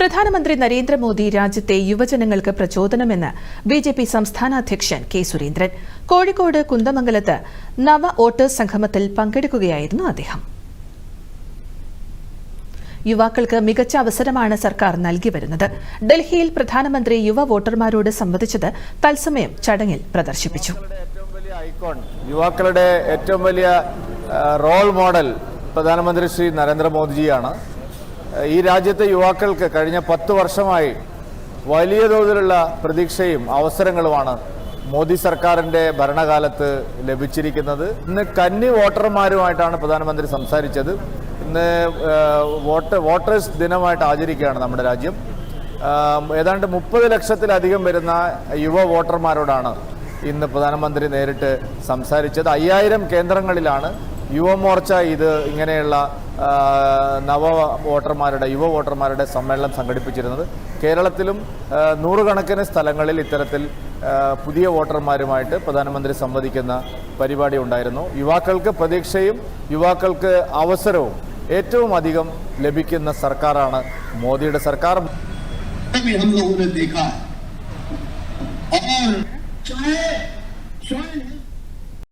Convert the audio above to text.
പ്രധാനമന്ത്രി നരേന്ദ്രമോദി രാജ്യത്തെ യുവജനങ്ങൾക്ക് പ്രചോദനമെന്ന് ബി ജെ പി സംസ്ഥാന അധ്യക്ഷൻ കെ സുരേന്ദ്രൻ. കോഴിക്കോട് കുന്ദമംഗലത്ത് നവ വോട്ടേഴ്സ് സംഗമത്തിൽ പങ്കെടുക്കുകയായിരുന്നു അദ്ദേഹം. യുവാക്കൾക്ക് മികച്ച അവസരമാണ് സർക്കാർ നൽകി വരുന്നത്. ഡൽഹിയിൽ പ്രധാനമന്ത്രി യുവ വോട്ടർമാരോട് സംവദിച്ചത് തത്സമയം ചടങ്ങിൽ പ്രദർശിപ്പിച്ചു. യുവാക്കളുടെ ഏറ്റവും വലിയ റോൾ മോഡൽ പ്രധാനമന്ത്രി ശ്രീ നരേന്ദ്രമോദിജിയാണ്. ഈ രാജ്യത്തെ യുവാക്കൾക്ക് കഴിഞ്ഞ പത്ത് വർഷമായി വലിയ തോതിലുള്ള പ്രതീക്ഷയും അവസരങ്ങളുമാണ് മോദി സർക്കാരിന്റെ ഭരണകാലത്ത് ലഭിച്ചിരിക്കുന്നത്. ഇന്ന് കന്നി വോട്ടർമാരുമായിട്ടാണ് പ്രധാനമന്ത്രി സംസാരിച്ചത്. ഇന്ന് വോട്ട് വോട്ടേഴ്സ് ദിനമായിട്ട് ആചരിക്കുകയാണ് നമ്മുടെ രാജ്യം. ഏതാണ്ട് മുപ്പത് ലക്ഷത്തിലധികം വരുന്ന യുവ വോട്ടർമാരോടാണ് ഇന്ന് പ്രധാനമന്ത്രി നേരിട്ട് സംസാരിച്ചത്. അയ്യായിരം കേന്ദ്രങ്ങളിലാണ് യുവമോർച്ച ഇത് ഇങ്ങനെയുള്ള ആ, നവ വോട്ടർമാരുടെ യുവ വോട്ടർമാരുടെ സമ്മേളനം സംഘടിപ്പിച്ചിരുന്നത് കേരളത്തിലും ആ, നൂറുകണക്കിന് സ്ഥലങ്ങളിൽ ഇത്തരത്തിൽ ആ, പുതിയ വോട്ടർമാരുമായിട്ട് പ്രധാനമന്ത്രി സംവദിക്കുന്ന പരിപാടി ഉണ്ടായിരുന്നു യുവാക്കൾക്ക് പ്രതീക്ഷയും യുവാക്കൾക്ക് അവസരവും ഏറ്റവും അധികം ലഭിക്കുന്ന സർക്കാരാണ് മോദിയുടെ സർക്കാർ भी हम लोगों ने देखा है और चाहे स्वयं